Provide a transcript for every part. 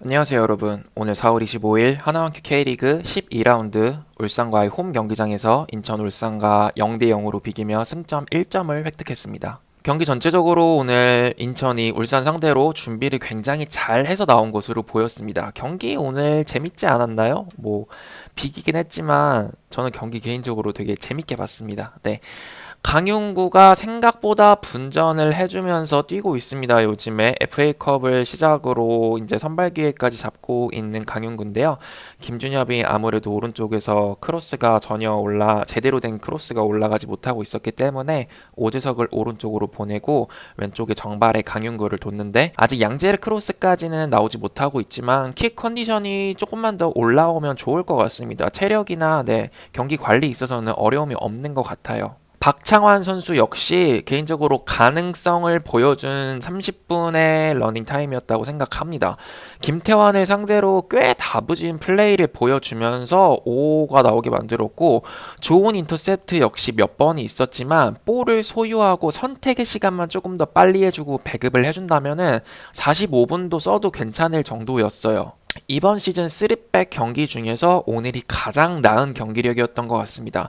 안녕하세요 여러분. 오늘 4월 25일 하나원큐 K리그 12라운드 울산과의 홈 경기장에서 인천 울산과 0대 0으로 비기며 승점 1점을 획득했습니다. 경기 전체적으로 오늘 인천이 울산 상대로 준비를 굉장히 잘 해서 나온 것으로 보였습니다. 경기 오늘 재밌지 않았나요? 뭐 비기긴 했지만 저는 경기 개인적으로 되게 재밌게 봤습니다. 네 강윤구가 생각보다 분전을 해주면서 뛰고 있습니다. 요즘에 FA컵을 시작으로 이제 선발 기회까지 잡고 있는 강윤구인데요. 김준엽이 아무래도 오른쪽에서 크로스가 전혀 올라 제대로 된 크로스가 올라가지 못하고 있었기 때문에 오재석을 오른쪽으로 보내고 왼쪽에 정발에 강윤구를 뒀는데 아직 양제르 크로스까지는 나오지 못하고 있지만 킥 컨디션이 조금만 더 올라오면 좋을 것 같습니다. 체력이나 네, 경기 관리 있어서는 어려움이 없는 것 같아요. 박창환 선수 역시 개인적으로 가능성을 보여준 30분의 러닝 타임이었다고 생각합니다. 김태환을 상대로 꽤 다부진 플레이를 보여주면서 5가 나오게 만들었고 좋은 인터셉트 역시 몇 번이 있었지만 볼을 소유하고 선택의 시간만 조금 더 빨리 해주고 배급을 해준다면은 45분도 써도 괜찮을 정도였어요. 이번 시즌 3백 경기 중에서 오늘이 가장 나은 경기력이었던 것 같습니다.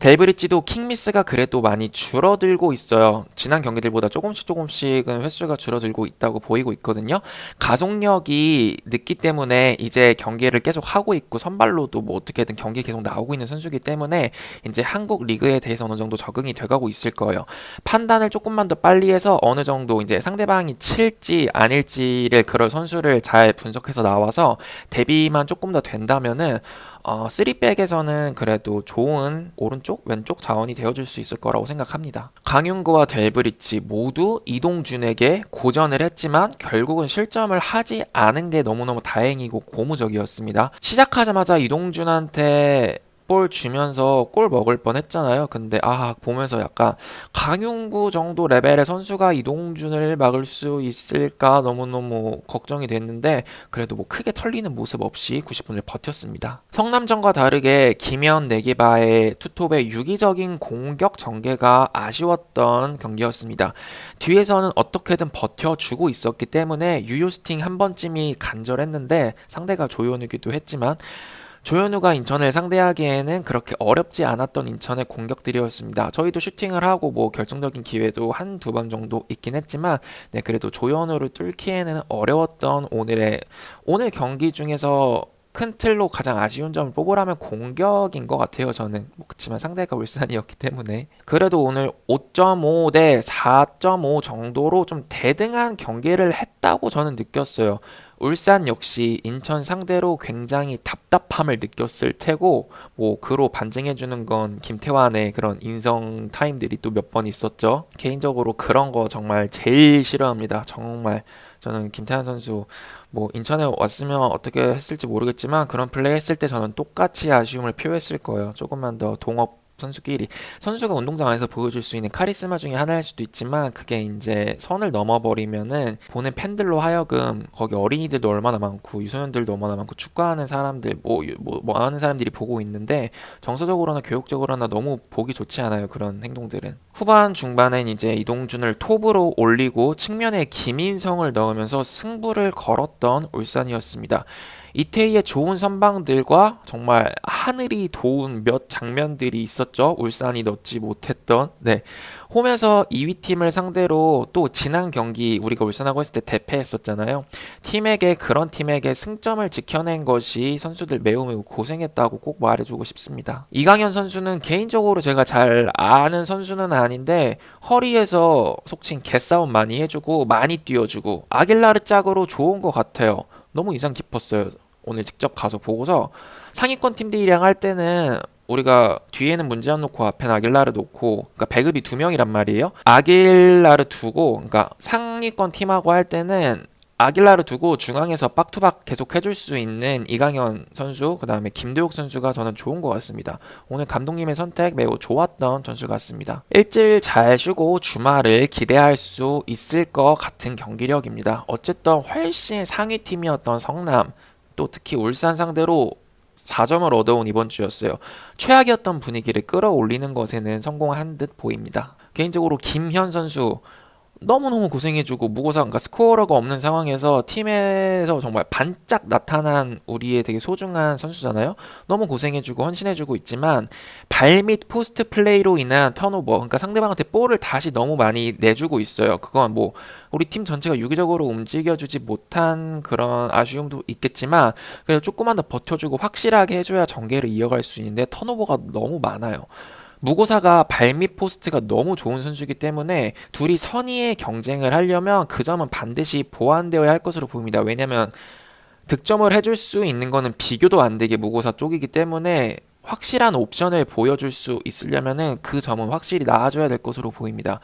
델브리지도 킹미스가 그래도 많이 줄어들고 있어요. 지난 경기들보다 조금씩 조금씩은 횟수가 줄어들고 있다고 보이고 있거든요. 가속력이 늦기 때문에 이제 경기를 계속 하고 있고 선발로도 뭐 어떻게든 경기 계속 나오고 있는 선수이기 때문에 이제 한국 리그에 대해서 어느 정도 적응이 돼가고 있을 거예요. 판단을 조금만 더 빨리 해서 어느 정도 이제 상대방이 칠지 아닐지를 그럴 선수를 잘 분석해서 나와서 대비만 조금 더 된다면은 어, 3백에서는 그래도 좋은 오른쪽, 왼쪽 자원이 되어줄 수 있을 거라고 생각합니다. 강윤구와 델브리치 모두 이동준에게 고전을 했지만 결국은 실점을 하지 않은 게 너무너무 다행이고 고무적이었습니다. 시작하자마자 이동준한테 볼 주면서 골 먹을 뻔 했잖아요. 근데 아 보면서 약간 강윤구 정도 레벨의 선수가 이동준을 막을 수 있을까 너무너무 걱정이 됐는데 그래도 뭐 크게 털리는 모습 없이 90분을 버텼습니다. 성남전과 다르게 김현 네기바의 투톱의 유기적인 공격 전개가 아쉬웠던 경기였습니다. 뒤에서는 어떻게든 버텨주고 있었기 때문에 유효스팅 한 번쯤이 간절했는데 상대가 조현우기도 했지만 조현우가 인천을 상대하기에는 그렇게 어렵지 않았던 인천의 공격들이었습니다. 저희도 슈팅을 하고 뭐 결정적인 기회도 한 두 번 정도 있긴 했지만 네 그래도 조현우를 뚫기에는 어려웠던 오늘의 오늘 경기 중에서 큰 틀로 가장 아쉬운 점을 뽑으라면 공격인 것 같아요. 저는 뭐 그렇지만 상대가 울산이었기 때문에 그래도 오늘 5.5 대 4.5 정도로 좀 대등한 경기를 했다고 저는 느꼈어요. 울산 역시 인천 상대로 굉장히 답답함을 느꼈을 테고 뭐 그로 반증해 주는 건 김태환의 그런 인성 타임들이 또 몇 번 있었죠. 개인적으로 그런 거 정말 제일 싫어합니다. 정말 저는 김태환 선수 뭐 인천에 왔으면 어떻게 했을지 모르겠지만 그런 플레이 했을 때 저는 똑같이 아쉬움을 표했을 거예요. 조금만 더 동업 선수끼리 선수가 운동장 안에서 보여줄 수 있는 카리스마 중에 하나일 수도 있지만 그게 이제 선을 넘어버리면은 보는 팬들로 하여금 거기 어린이들도 얼마나 많고 유소년들도 얼마나 많고 축구하는 사람들 뭐, 뭐, 뭐 하는 사람들이 보고 있는데 정서적으로나 교육적으로나 너무 보기 좋지 않아요 그런 행동들은 후반 중반엔 이제 이동준을 톱으로 올리고 측면에 김인성을 넣으면서 승부를 걸었던 울산이었습니다. 이태희의 좋은 선방들과 정말 하늘이 도운 몇 장면들이 있었죠. 울산이 넣지 못했던. 네. 홈에서 2위 팀을 상대로 또 지난 경기 우리가 울산하고 했을 때 대패했었잖아요. 팀에게 그런 팀에게 승점을 지켜낸 것이 선수들 매우 매우 고생했다고 꼭 말해주고 싶습니다. 이강현 선수는 개인적으로 제가 잘 아는 선수는 아닌데 허리에서 속칭 개싸움 많이 해주고 많이 뛰어주고 아길라르 짝으로 좋은 것 같아요. 너무 인상 깊었어요. 오늘 직접 가서 보고서 상위권 팀들이랑 할 때는 우리가 뒤에는 문제 안 놓고 앞에는 아길라르 놓고 그러니까 배급이 두 명이란 말이에요. 아길라르 두고 그러니까 상위권 팀하고 할 때는 아길라르 두고 중앙에서 빡투박 계속 해줄 수 있는 이강현 선수 그 다음에 김도욱 선수가 저는 좋은 것 같습니다. 오늘 감독님의 선택 매우 좋았던 선수 같습니다. 일주일 잘 쉬고 주말을 기대할 수 있을 것 같은 경기력입니다. 어쨌든 훨씬 상위 팀이었던 성남 또 특히 울산 상대로 4점을 얻어온 이번 주였어요. 최악이었던 분위기를 끌어올리는 것에는 성공한 듯 보입니다. 개인적으로 김현 선수 너무너무 고생해주고 무고사 그러니까 스코어러가 없는 상황에서 팀에서 정말 반짝 나타난 우리의 되게 소중한 선수잖아요. 너무 고생해주고 헌신해주고 있지만 발 및 포스트 플레이로 인한 턴오버 그러니까 상대방한테 볼을 다시 너무 많이 내주고 있어요. 그건 뭐 우리 팀 전체가 유기적으로 움직여주지 못한 그런 아쉬움도 있겠지만 그래도 조금만 더 버텨주고 확실하게 해줘야 전개를 이어갈 수 있는데 턴오버가 너무 많아요. 무고사가 발밑 포스트가 너무 좋은 선수이기 때문에 둘이 선의의 경쟁을 하려면 그 점은 반드시 보완되어야 할 것으로 보입니다. 왜냐면 득점을 해줄 수 있는 거는 비교도 안 되게 무고사 쪽이기 때문에 확실한 옵션을 보여줄 수 있으려면은 그 점은 확실히 나아져야 될 것으로 보입니다.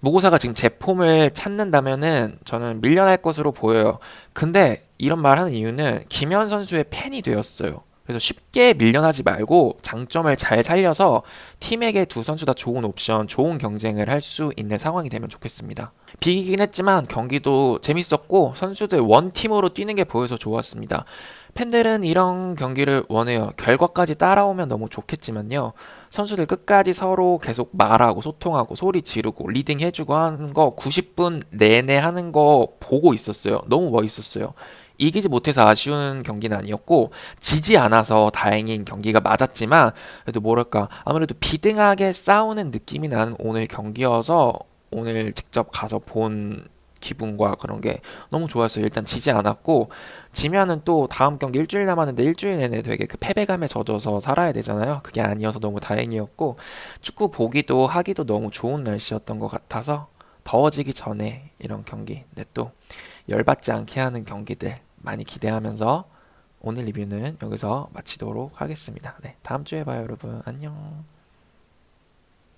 무고사가 지금 제 폼을 찾는다면은 저는 밀려날 것으로 보여요. 근데 이런 말 하는 이유는 김현 선수의 팬이 되었어요. 그래서 쉽게 밀려나지 말고 장점을 잘 살려서 팀에게 두 선수 다 좋은 옵션, 좋은 경쟁을 할 수 있는 상황이 되면 좋겠습니다. 비기긴 했지만 경기도 재밌었고 선수들 원팀으로 뛰는 게 보여서 좋았습니다. 팬들은 이런 경기를 원해요. 결과까지 따라오면 너무 좋겠지만요. 선수들 끝까지 서로 계속 말하고 소통하고 소리 지르고 리딩 해주고 하는 거 90분 내내 하는 거 보고 있었어요. 너무 멋있었어요. 이기지 못해서 아쉬운 경기는 아니었고 지지 않아서 다행인 경기가 맞았지만 그래도 뭐랄까 아무래도 비등하게 싸우는 느낌이 나는 오늘 경기여서 오늘 직접 가서 본 기분과 그런 게 너무 좋았어요. 일단 지지 않았고 지면은 또 다음 경기 일주일 남았는데 일주일 내내 되게 그 패배감에 젖어서 살아야 되잖아요. 그게 아니어서 너무 다행이었고 축구 보기도 하기도 너무 좋은 날씨였던 것 같아서 더워지기 전에 이런 경기, 근데 또 열받지 않게 하는 경기들 많이 기대하면서 오늘 리뷰는 여기서 마치도록 하겠습니다. 네, 다음 주에 봐요, 여러분. 안녕.